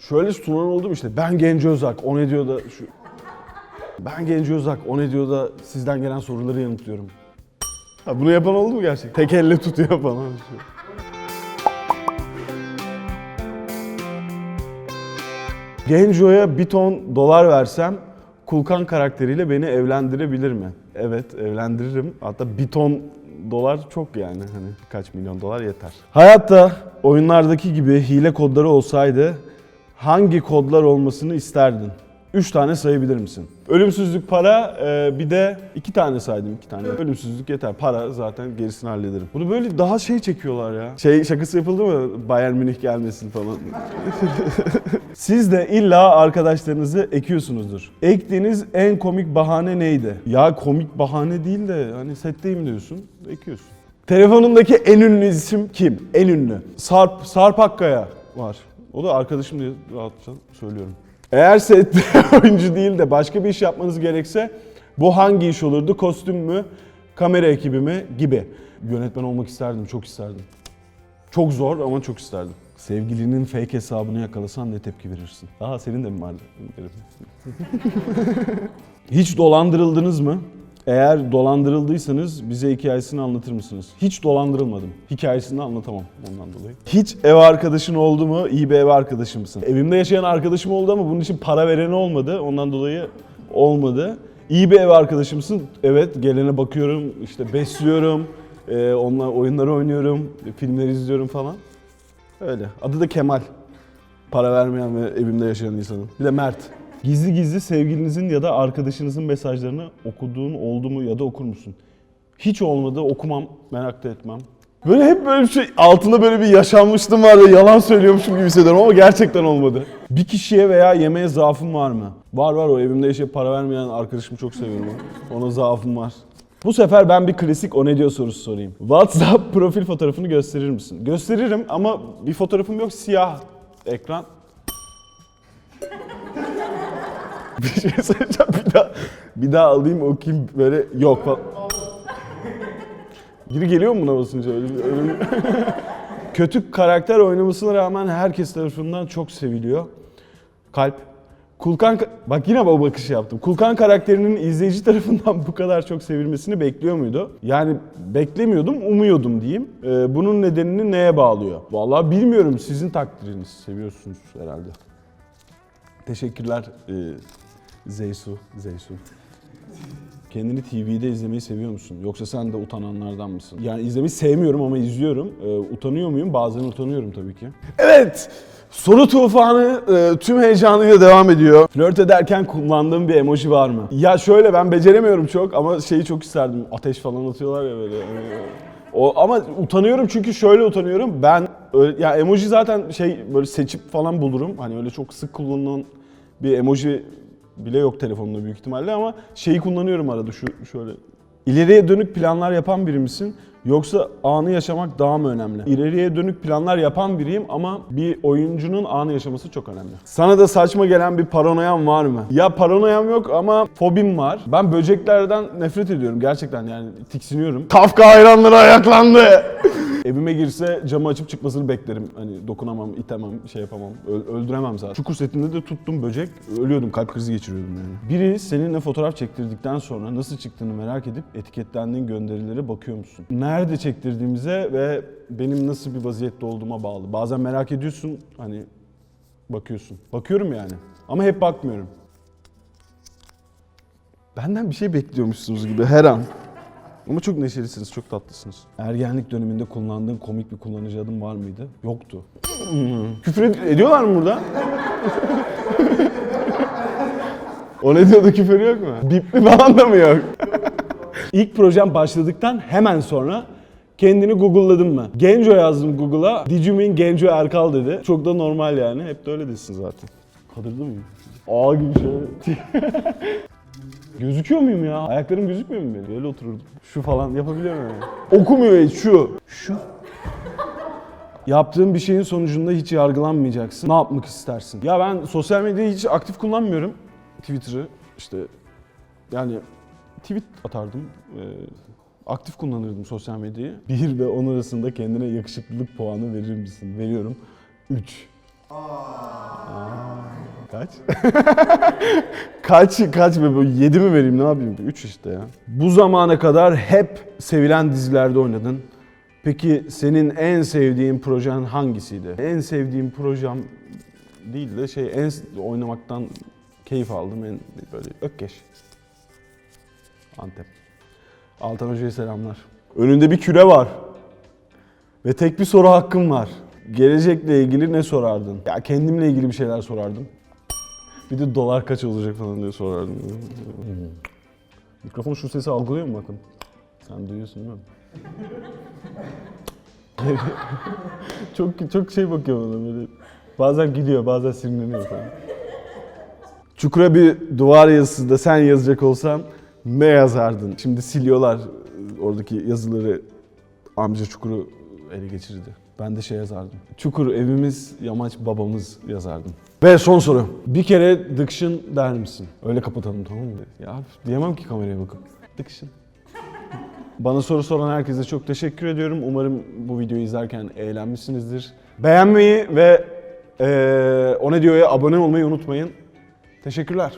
Şöyle sunan oldum işte. Ben Genco Özak. O ne diyor da şu... Ben Genco Özak. O ne diyor da sizden gelen soruları yanıtlıyorum. Ha, bunu yapan oldu mu gerçekten? Tek elle tutuyor falan. Genco'ya bir ton dolar versem Kulkan karakteriyle beni evlendirebilir mi? Evet evlendiririm. Hatta bir ton dolar çok yani hani kaç milyon dolar yeter. Hayatta oyunlardaki gibi hile kodları olsaydı hangi kodlar olmasını isterdin? Üç tane sayabilir misin? Ölümsüzlük para e, bir de iki tane saydım iki tane. Ölümsüzlük yeter. Para zaten gerisini hallederim. Bunu böyle daha şey çekiyorlar ya. Şey şakası yapıldı mı? Bayern Münih gelmesin falan. Siz de illa arkadaşlarınızı ekiyorsunuzdur. Ektiğiniz en komik bahane neydi? Ya komik bahane değil de hani setteyim diyorsun, ekiyorsun. Telefonundaki en ünlü isim kim? En ünlü. Sarp, Sarp Akkaya var. O da arkadaşım diye rahatça söylüyorum. Eğer sette oyuncu değil de başka bir iş yapmanız gerekse bu hangi iş olurdu? Kostüm mü? Kamera ekibi mi? Gibi. Yönetmen olmak isterdim, çok isterdim. Çok zor ama çok isterdim. Sevgilinin fake hesabını yakalasan ne tepki verirsin? Aha senin de mi vardı? Hiç dolandırıldınız mı? Eğer dolandırıldıysanız bize hikayesini anlatır mısınız? Hiç dolandırılmadım. Hikayesini anlatamam ondan dolayı. Hiç ev arkadaşın oldu mu? İyi bir ev arkadaşı mısın? Evimde yaşayan arkadaşım oldu ama bunun için para vereni olmadı. Ondan dolayı olmadı. İyi bir ev arkadaşı mısın? Evet, gelene bakıyorum, işte besliyorum, ee, onunla oyunları oynuyorum, filmleri izliyorum falan. Öyle. Adı da Kemal. Para vermeyen ve evimde yaşayan insanın. Bir de Mert. Gizli gizli sevgilinizin ya da arkadaşınızın mesajlarını okuduğun oldu mu ya da okur musun? Hiç olmadı, okumam, merak da etmem. Böyle hep böyle bir şey, altında böyle bir yaşanmışlığım var ve yalan söylüyormuşum gibi hissediyorum ama gerçekten olmadı. Bir kişiye veya yemeğe zaafım var mı? Var var o evimde yaşayıp para vermeyen arkadaşımı çok seviyorum. Ona zaafım var. Bu sefer ben bir klasik o ne diyor sorusu sorayım. WhatsApp profil fotoğrafını gösterir misin? Gösteririm ama bir fotoğrafım yok siyah ekran. bir şey söyleyeceğim bir daha. Bir daha alayım okuyayım böyle yok falan. Biri geliyor mu buna basınca öyle öyle bir- Kötü karakter oynamasına rağmen herkes tarafından çok seviliyor. Kalp. Kulkan bak yine o bakışı yaptım. Kulkan karakterinin izleyici tarafından bu kadar çok sevilmesini bekliyor muydu? Yani beklemiyordum, umuyordum diyeyim. Ee, bunun nedenini neye bağlıyor? Vallahi bilmiyorum. Sizin takdiriniz. Seviyorsunuz herhalde. Teşekkürler e, Zeysu. Zeysu. Kendini TV'de izlemeyi seviyor musun? Yoksa sen de utananlardan mısın? Yani izlemeyi sevmiyorum ama izliyorum. Ee, utanıyor muyum? Bazen utanıyorum tabii ki. Evet! Soru tufanı e, tüm heyecanıyla devam ediyor. Flört ederken kullandığım bir emoji var mı? Ya şöyle ben beceremiyorum çok ama şeyi çok isterdim. Ateş falan atıyorlar ya böyle. hani, o, ama utanıyorum çünkü şöyle utanıyorum. Ben öyle, ya emoji zaten şey böyle seçip falan bulurum. Hani öyle çok sık kullanılan bir emoji bile yok telefonumda büyük ihtimalle ama şeyi kullanıyorum arada şu şöyle. İleriye dönük planlar yapan biri misin? Yoksa anı yaşamak daha mı önemli? İleriye dönük planlar yapan biriyim ama bir oyuncunun anı yaşaması çok önemli. Sana da saçma gelen bir paranoyan var mı? Ya paranoyam yok ama fobim var. Ben böceklerden nefret ediyorum gerçekten yani tiksiniyorum. Kafka hayranları ayaklandı. Evime girse camı açıp çıkmasını beklerim. Hani dokunamam, itemem, şey yapamam. Ö- öldüremem zaten. Çukur setinde de tuttum böcek. Ölüyordum, kalp krizi geçiriyordum yani. Biri seninle fotoğraf çektirdikten sonra nasıl çıktığını merak edip etiketlendiğin gönderilere bakıyor musun? Nerede çektirdiğimize ve benim nasıl bir vaziyette olduğuma bağlı. Bazen merak ediyorsun, hani bakıyorsun. Bakıyorum yani. Ama hep bakmıyorum. Benden bir şey bekliyormuşsunuz gibi her an. Ama çok neşelisiniz, çok tatlısınız. Ergenlik döneminde kullandığın komik bir kullanıcı adın var mıydı? Yoktu. Hmm. Küfür ed- ediyorlar mı burada? o ne diyordu küfür yok mu? Bipli falan da mı yok? İlk projem başladıktan hemen sonra kendini Google'ladın mı? Genco yazdım Google'a. Did you mean Genco Erkal dedi. Çok da normal yani. Hep de öyle desin zaten. Kadırdı mıyım? Aa gibi şöyle. Gözüküyor muyum ya? Ayaklarım gözükmüyor mu benim? Böyle otururdum. Şu falan yapabiliyor muyum? Okumuyor hiç şu. Şu. Yaptığın bir şeyin sonucunda hiç yargılanmayacaksın. Ne yapmak istersin? Ya ben sosyal medyayı hiç aktif kullanmıyorum. Twitter'ı işte yani tweet atardım. Ee, aktif kullanırdım sosyal medyayı. 1 ve 10 arasında kendine yakışıklılık puanı verir misin? Veriyorum. 3. Kaç? kaç kaç be 7 mi vereyim ne yapayım? 3 işte ya. Bu zamana kadar hep sevilen dizilerde oynadın. Peki senin en sevdiğin projen hangisiydi? En sevdiğim projem değil de şey en oynamaktan keyif aldım en böyle Ökkeş. Antep. Altan Hoca'ya selamlar. Önünde bir küre var. Ve tek bir soru hakkım var. Gelecekle ilgili ne sorardın? Ya kendimle ilgili bir şeyler sorardım. Bir de dolar kaç olacak falan diye sorardım. Mikrofon şu sesi algılıyor mu bakın? Sen duyuyorsun değil mi? çok çok şey bakıyor bana böyle. Bazen gidiyor, bazen sinirleniyor falan. Çukura bir duvar yazısı da sen yazacak olsan ne yazardın? Şimdi siliyorlar oradaki yazıları. Amca Çukur'u ele geçirdi. Ben de şey yazardım. Çukur evimiz, yamaç babamız yazardım. Ve son soru. Bir kere dıkşın der misin? Öyle kapatalım tamam mı? Ya diyemem ki kameraya bakıp. Dıkşın. Bana soru soran herkese çok teşekkür ediyorum. Umarım bu videoyu izlerken eğlenmişsinizdir. Beğenmeyi ve eee o ne diyor'ya abone olmayı unutmayın. Teşekkürler.